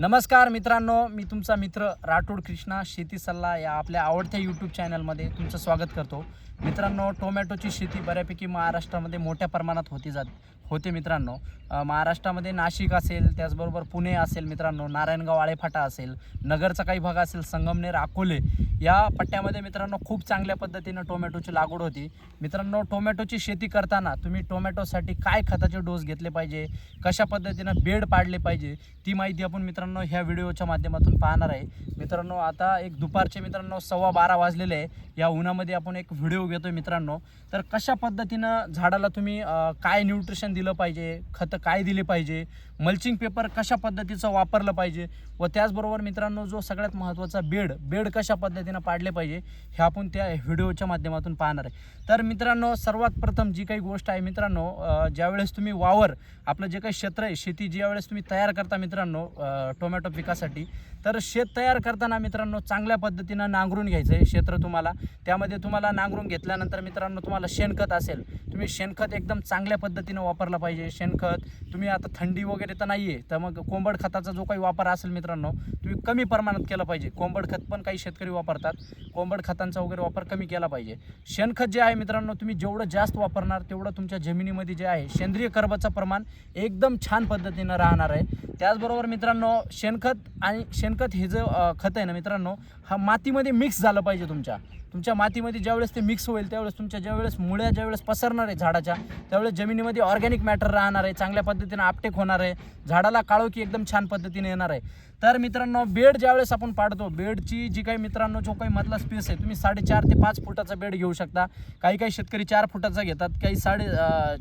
नमस्कार मित्रांनो मी तुमचा मित्र राठोड कृष्णा शेती सल्ला या आपल्या आवडत्या यूट्यूब चॅनलमध्ये तुमचं स्वागत करतो. मित्रांनो टोमॅटोची शेती बऱ्यापैकी महाराष्ट्रामध्ये मोठ्या प्रमाणात होती जात होते मित्रांनो. महाराष्ट्रामध्ये नाशिक असेल त्याचबरोबर पुणे असेल मित्रांनो नारायणगाव आळेफाटा असेल नगरचा काही भाग असेल संगमनेर अकोले या पट्ट्यामध्ये मित्रांनो खूप चांगल्या पद्धतीनं टोमॅटोची लागवड होती. मित्रांनो टोमॅटोची शेती करताना तुम्ही टोमॅटोसाठी काय खताचे डोस घेतले पाहिजे? कशा पद्धतीनं बेड पाडले पाहिजे? ती माहिती आपण मित्रांनो ह्या व्हिडिओच्या माध्यमातून पाहणार आहे. मित्रांनो आता एक दुपारचे मित्रांनो सव्वा बारा वाजलेले आहे. या उन्हामध्ये आपण एक व्हिडिओ घेतोय मित्रांनो. तर कशा पद्धतीनं झाडाला तुम्ही काय न्यूट्रिशन दिलं पाहिजे? खतं काय दिले पाहिजे? मल्चिंग पेपर कशा पद्धतीचं वापरलं पाहिजे व त्याचबरोबर मित्रांनो जो सगळ्यात महत्त्वाचा बेड बेड कशा पद्धतीनं पाडले पाहिजे हे आपण त्या व्हिडिओच्या माध्यमातून पाहणार आहे. तर मित्रांनो सर्वात प्रथम जी काही गोष्ट आहे मित्रांनो ज्यावेळेस तुम्ही वावर आपलं जे काही क्षेत्र आहे शेती ज्यावेळेस तुम्ही तयार करता मित्रांनो टोमॅटो पिकासाठी तर शेत तयार करताना मित्रांनो चांगल्या पद्धतीनं नांगरून घ्यायचं आहे क्षेत्र तुम्हाला. त्यामध्ये तुम्हाला नांगरून घेतल्यानंतर मित्रांनो तुम्हाला शेणखत असेल तुम्ही शेणखत एकदम चांगल्या पद्धतीनं वापरलं पाहिजे. शेणखत तुम्ही आता थंडी वगैरे तर नाही आहे तर मग कोंबड खताचा जो काही वापर असेल मित्रांनो तुम्ही कमी प्रमाणात केला पाहिजे. कोंबड खत पण काही शेतकरी वापरतात. कोंबड खतांचा वगैरे वापर कमी केला पाहिजे. शेणखत जे आहे मित्रांनो तुम्ही जेवढं जास्त वापरणार तेवढं तुमच्या जमिनीमध्ये जे आहे सेंद्रिय कर्बाचं प्रमाण एकदम छान पद्धतीनं राहणार आहे. त्याचबरोबर मित्रांनो शेणखत आणि शेणखत हे जे खत आहे ना मित्रांनो हा मातीमध्ये मिक्स झालं पाहिजे तुमच्या. तुमच्या मातीमध्ये ज्यावेळेस ते मिक्स होईल त्यावेळेस तुमच्या ज्यावेळेस मुळ्या ज्यावेळेस पसरणार आहे झाडाच्या त्यावेळेस जमिनीमध्ये ऑर्गॅनिक मॅटर राहणार आहे चांगल्या पद्धतीने आपटेक होणार आहे झाडाला काळोखी एकदम छान पद्धतीने येणार आहे. तर मित्रांनो बेड ज्यावेळेस आपण पाडतो बेडची जी काही मित्रांनो जो काही मधला स्पेस आहे तुम्ही साडेचार ते पाच फुटाचा बेड घेऊ शकता. काही काही शेतकरी चार फुटाचा घेतात काही साडे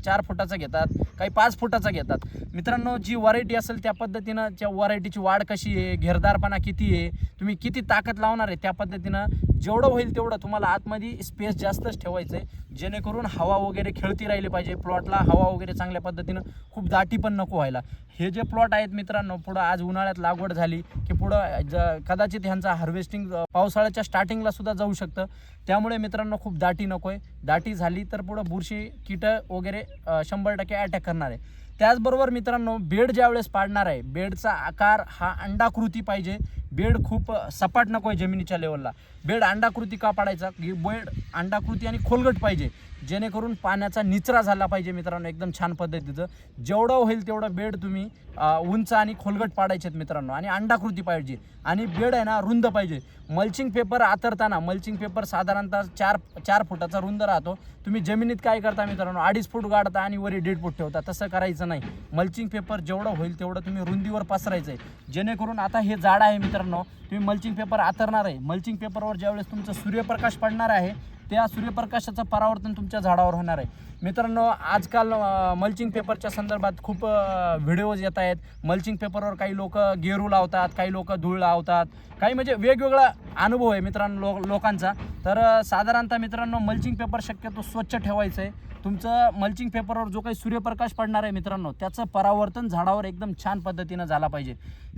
चार फुटाचा घेतात काही पाच फुटाचा घेतात. मित्रांनो जी व्हरायटी असेल त्या पद्धतीनं त्या व्हरायटीची वाढ कशी आहे घेरदारपणा किती आहे तुम्ही किती ताकद लावणार आहे त्या पद्धतीनं जेवढं होईल तेवढं तुम्हाला आतमध्ये स्पेस जास्तच ठेवायचं आहे जेणेकरून हवा वगैरे खेळती राहिली पाहिजे प्लॉटला हवा वगैरे चांगल्या पद्धतीनं. खूप दाटी पण नको व्हायला. हे जे प्लॉट आहेत मित्रांनो पुढं आज उन्हाळ्यात लागवड झाली की पुढं ज कदाचित ह्यांचा हार्वेस्टिंग पावसाळ्याच्या स्टार्टिंगला सुद्धा जाऊ शकतं. त्यामुळे मित्रांनो खूप दाटी नको आहे दाटी झाली तर पुढं बुरशी कीटं वगैरे शंभर टक्के अटॅक करणार आहे. त्याचबरोबर मित्रांनो बेड ज्यावेळेस पाडणार आहे बेडचा आकार हा अंडाकृती पाहिजे. बेड खूप सपाट नको आहे जमिनीच्या लेवलला. बेड अंडाकृती का पाडायचा? की बेड अंडाकृती आणि खोलगट पाहिजे. जेणेकरून पाण्याचा निचरा झाला पाहिजे मित्रांनो एकदम छान पद्धतीचं. जेवढं होईल तेवढं बेड तुम्ही उंच आणि खोलगट पाडायचे आहेत मित्रांनो. आणि अंडाकृती पाहिजे. आणि बेड आहे ना रुंद पाहिजे. मल्चिंग पेपर आतरताना मल्चिंग पेपर साधारणतः चार चार फुटाचा रुंद राहतो. तुम्ही जमिनीत काय करता मित्रांनो अडीच फूट गाडता आणि वरी दीड फूट ठेवता. तसं करायचं नाही. मल्चिंग पेपर जेवढं होईल तेवढं तुम्ही रुंदीवर पसरायचं आहे जेणेकरून आता हे झाड आहे मित्रांनो मित्रांनो तुम्ही मल्चिंग पेपर आतरणार आहे. मल्चिंग पेपरवर ज्यावेळेस तुमचं सूर्यप्रकाश पडणार आहे त्या सूर्यप्रकाशाचं परावर्तन तुमच्या झाडावर होणार आहे. मित्रांनो आजकाल मल्चिंग पेपरच्या संदर्भात खूप व्हिडिओज येत आहेत. मल्चिंग पेपरवर काही लोक गेरू लावतात काही लोक धूळ लावतात. काही म्हणजे वेगवेगळा अनुभव आहे मित्रांनो लो लोकांचा. तर साधारणतः मित्रांनो मल्चिंग पेपर शक्यतो स्वच्छ ठेवायचं आहे. तुमचं मल्चिंग पेपरवर जो काही सूर्यप्रकाश पडणार आहे मित्रांनो त्याचं परावर्तन झाडावर एकदम छान पद्धतीनं झाला पाहिजे.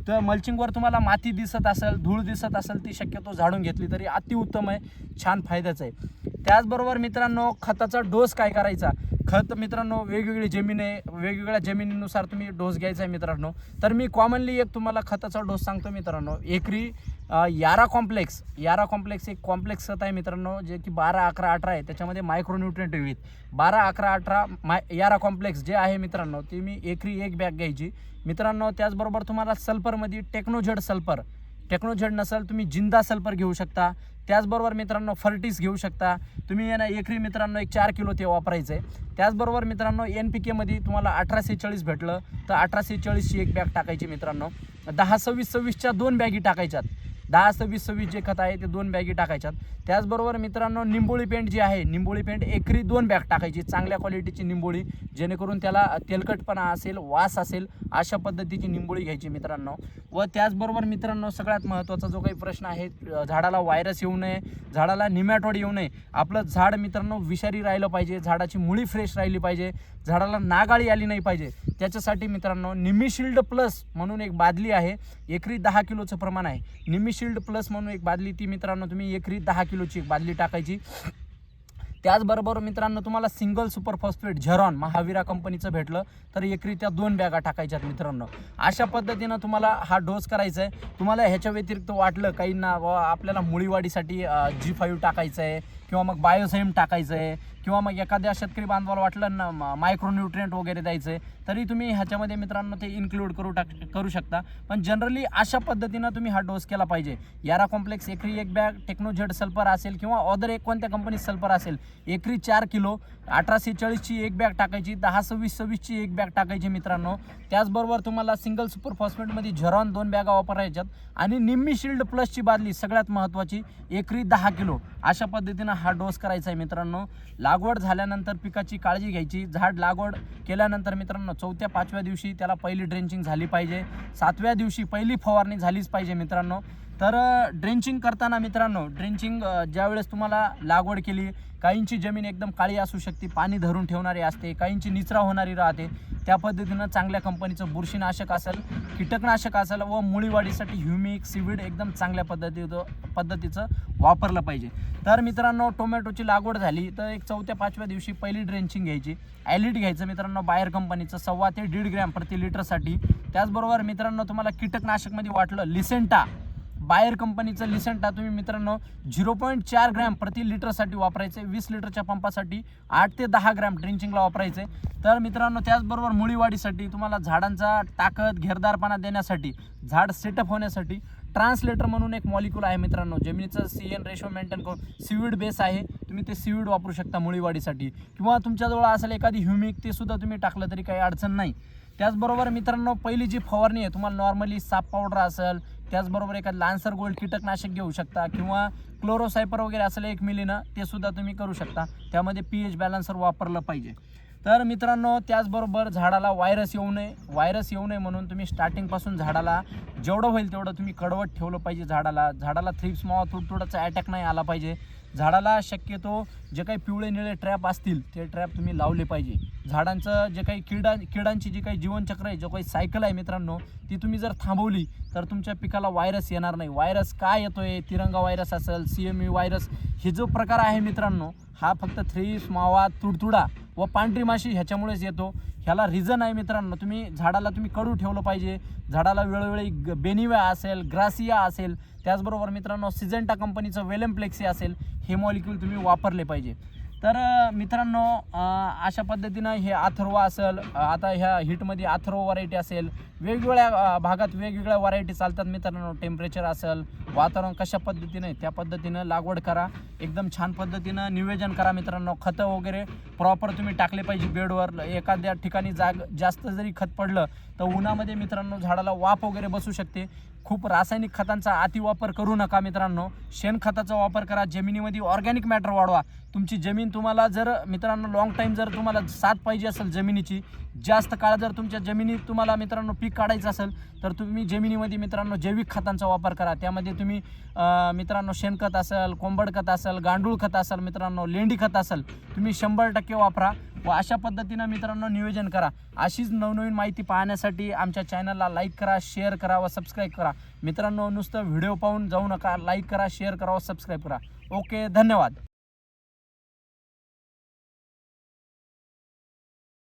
तर मल्चिंगवर तुम्हाला माती दिसत असेल धूळ दिसत असेल ती शक्यतो झाडून घेतली तरी अतिउत्तम आहे छान फायद्याचं आहे. त्याचबरोबर मित्रांनो खताचा डोस काय करायचा? खत मित्रांनो वेगवेगळी जमीन आहे वेगवेगळ्या जमिनीनुसार तुम्ही डोस घ्यायचा आहे मित्रांनो. तर मी कॉमनली एक तुम्हाला खताचा डोस सांगतो मित्रांनो. एकरी यारा कॉम्प्लेक्स यारा कॉम्प्लेक्स एक कॉम्प्लेक्स खत आहे मित्रांनो जे की बारा अकरा अठरा आहे. त्याच्यामध्ये मायक्रोन्युट्रिएंट विविध. बारा अकरा अठरा माय यारा कॉम्प्लेक्स जे आहे मित्रांनो ती मी एकरी एक बॅग घ्यायची. मित्रांनो त्याचबरोबर तुम्हाला सल्फरमध्ये टेक्नोझेड सल्फर. टेक्नोझेड नसेल तुम्ही जिंदा सल्फर घेऊ शकता. त्याचबरोबर मित्रांनो फर्टिस घेऊ शकता. तुम्ही आहे ना एकरी मित्रांनो एक चार किलो ते वापरायचं. आहे त्याचबरोबर मित्रांनो एन पी केमध्ये तुम्हाला अठराशे चाळीस भेटलं. तर अठराशे चाळीसची एक बॅग टाकायची मित्रांनो. दहा सव्वीस सव्वीसच्या दोन बॅगी टाकायच्यात. दहा सव्वीस सव्वीस जे खत आहे ते दोन बॅगी टाकायच्यात. त्याचबरोबर मित्रांनो निंबोळी पेंट जी आहे निंबोळी पेंट एकरी दोन बॅग टाकायची चांगल्या क्वालिटीची निंबोळी जेणेकरून त्याला तेलकटपणा असेल वास असेल अशा पद्धतीची निंबोळी घ्यायची मित्रांनो. व त्याचबरोबर मित्रांनो सगळ्यात महत्त्वाचा जो काही प्रश्न आहे झाडाला व्हायरस येऊ नये झाडाला निमॅटॉड येऊ नये आपलं झाड मित्रांनो विषारी राहिलं पाहिजे झाडाची मुळी फ्रेश राहिली पाहिजे झाडाला नागाळी आली नाही पाहिजे. त्याच्यासाठी मित्रांनो निमिशिल्ड प्लस म्हणून एक बादली आहे एकरी दहा किलोचं प्रमाण आहे. निमिशिल्ड प्लस म्हणून एक बादली ती मित्रांनो तुम्ही एकरी दहा किलोची एक बादली टाकायची. त्याचबरोबर मित्रांनो तुम्हाला सिंगल सुपर फॉस्फेट झेरॉन महावीरा कंपनीचं भेटलं. तर एकरी त्या दोन बॅगा टाकायच्यात मित्रांनो. अशा पद्धतीनं तुम्हाला हा डोस करायचा आहे तुम्हाला ह्याच्या व्यतिरिक्त वाटलं काहींना बुवा आपल्याला मुळीवाढीसाठी जी फाईव्ह टाकायचं आहे किंवा मग बायोसेम टाकायचं आहे किंवा मग एखाद्या शेतकरी बांधवाला वाटलं ना मायक्रोन्युट्रियंट वगैरे द्यायचं आहे तरी तुम्ही ह्याच्यामध्ये मित्रांनो ते इन्क्लूड करू टाक करू शकता. पण जनरली अशा पद्धतीनं तुम्ही हा डोस केला पाहिजे. यारा कॉम्प्लेक्स एकरी एक बॅग टेक्नोझेड सल्फर असेल किंवा ऑदर एक कोणत्या कंपनीत सल्फर असेल एकरी चार किलो अठराशे चाळीसची एक बॅग टाकायची दहा सव्वीस सव्वीसची एक बॅग टाकायची मित्रांनो. त्याचबरोबर तुम्हाला सिंगल सुपर फॉस्फेटमध्ये झेरॉन दोन बॅगा वापरायच्यात आणि निम्मी शिल्ड प्लसची बादली सगळ्यात महत्त्वाची एकरी दहा किलो. अशा पद्धतीनं हा डोस करायचा आहे मित्रांनो. लागवड झाल्यानंतर पिकाची काळजी घ्यायची. झाड लागवड केल्यानंतर मित्रांनो चौथ्या पाचव्या दिवशी त्याला पहिली ड्रेंचिंग झाली पाहिजे. सातव्या दिवशी पहिली फवारणी झालीच पाहिजे मित्रांनो. तर ड्रेंचिंग करताना मित्रांनो ड्रेंचिंग ज्यावेळेस तुम्हाला लागवड केली काहींची जमीन एकदम काळी असू शकते पाणी धरून ठेवणारी असते काहींची निचरा होणारी राहते त्या पद्धतीनं चांगल्या कंपनीचं बुरशीनाशक असेल कीटकनाशक असेल व मुळीवाढीसाठी ह्युमिक सिविड एकदम चांगल्या पद्धतीचं पद्धतीचं वापरलं पाहिजे. तर मित्रांनो टोमॅटोची लागवड झाली तर एक चौथ्या पाचव्या दिवशी पहिली ड्रेंचिंग घ्यायची. ॲलिट घ्यायचं मित्रांनो बाहेर कंपनीचं सव्वा ते दीड ग्रॅम प्रति लिटरसाठी. त्याचबरोबर मित्रांनो तुम्हाला कीटकनाशकमध्ये वाटलं लिसेंटा. बायर कंपनीचं लिसेंटा तुम्ही मित्रांनो झिरो पॉईंट चार ग्रॅम प्रति लिटरसाठी वापरायचे. वीस लिटरच्या पंपासाठी आठ ते दहा ग्रॅम ड्रिंचिंगला वापरायचे. तर मित्रांनो त्याचबरोबर मुळीवाढीसाठी तुम्हाला झाडांचा ताकद घेरदारपणा देण्यासाठी झाड सेटअप होण्यासाठी ट्रान्सलेटर म्हणून एक मॉलिक्यूल आहे मित्रांनो. जमिनीचं सी एन रेशो मेंटेन करून सीविड बेस आहे. तुम्ही ते सीविड वापरू शकता मुळीवाढीसाठी. किंवा तुमच्याजवळ असेल एखादी ह्युमिक ते सुद्धा तुम्ही टाकलं तरी काही अडचण नाही. त्याचबरोबर मित्रांनो पहिली जी फवारणी आहे तुम्हाला नॉर्मली साप पावडर असेल त्याचबरोबर एखादं लान्सर गोल्ड कीटकनाशक घेऊ शकता किंवा क्लोरोसायपर वगैरे असेल एक मिलीनं ते सुद्धा तुम्ही करू शकता. त्यामध्ये पी एच बॅलन्सर वापरलं पाहिजे. तर मित्रांनो त्याचबरोबर झाडाला व्हायरस येऊ नये. व्हायरस येऊ नये म्हणून तुम्ही स्टार्टिंगपासून झाडाला जेवढं होईल तेवढं तुम्ही कडवट ठेवलं पाहिजे झाडाला. झाडाला थ्रिप्स मावा तुडतुडाचा अटॅक नाही आला पाहिजे. झाडाला शक्यतो जे काही पिवळे निळे ट्रॅप असतील ते ट्रॅप तुम्ही लावले पाहिजे. झाडांचं जे काही किडा किडांची जी काही जीवनचक्र आहे जो काही सायकल आहे मित्रांनो ती तुम्ही जर थांबवली तर तुमच्या पिकाला व्हायरस येणार नाही. व्हायरस काय येतो आहे तिरंगा व्हायरस असेल सी एम यू व्हायरस हे जो प्रकार आहे मित्रांनो हा फक्त थ्रीस मावा तुडतुडा व पांढरी माशी ह्याच्यामुळेच येतो. ह्याला रिझन आहे मित्रांनो. तुम्ही झाडाला तुम्ही कडू ठेवलं पाहिजे. झाडाला वेळोवेळी ग- बेनिवा असेल ग्रासिया असेल त्याचबरोबर मित्रांनो सिजेंटा कंपनीचं वेलेमप्लेक्सी असेल हे मॉलिक्यूल तुम्ही वापरले पाहिजे. तर मित्रांनो अशा पद्धतीनं हे अथर्वा असेल आता ह्या हिटमध्ये अथर्व व्हरायटी असेल वेगवेगळ्या भागात वेगवेगळ्या व्हरायटी चालतात. मित्रांनो टेम्परेचर असेल वातावरण कशा पद्धतीने त्या पद्धतीनं लागवड करा. एकदम छान पद्धतीनं नियोजन करा मित्रांनो. खतं वगैरे प्रॉपर तुम्ही टाकले पाहिजे बेडवर. एखाद्या ठिकाणी जाग जास्त जरी खत पडलं तर उन्हामध्ये मित्रांनो झाडाला वाफ वगैरे बसू शकते. खूप रासायनिक खतांचा अतिवापर करू नका मित्रांनो. शेणखताचा वापर करा. जमिनीमध्ये ऑर्गॅनिक मॅटर वाढवा. तुमची जमीन तुम्हाला जर मित्रांनो लाँग टाईम जर तुम्हाला साथ पाहिजे असेल जमिनीची जास्त काळ जर तुमच्या जमिनीत तुम्हाला मित्रांनो पीक काढायचं असेल तर तुम्ही जमिनीमध्ये मित्रांनो जैविक खतांचा वापर करा. त्यामध्ये तुम्ही मित्रांनो शेणखत असेल कोंबड खत असेल गांडूळ खत असेल मित्रांनो लेंडी खत असेल तुम्ही शंभर टक्के वापरा व अशा पद्धतीनं मित्रांनो नियोजन करा. अशीच नवनवीन माहिती पाहण्यासाठी आमच्या चॅनलला लाईक करा शेअर करा व सबस्क्राईब करा. मित्रांनो नुसतं व्हिडिओ पाहून जाऊ नका लाईक करा शेअर करा व सबस्क्राईब करा. ओके धन्यवाद.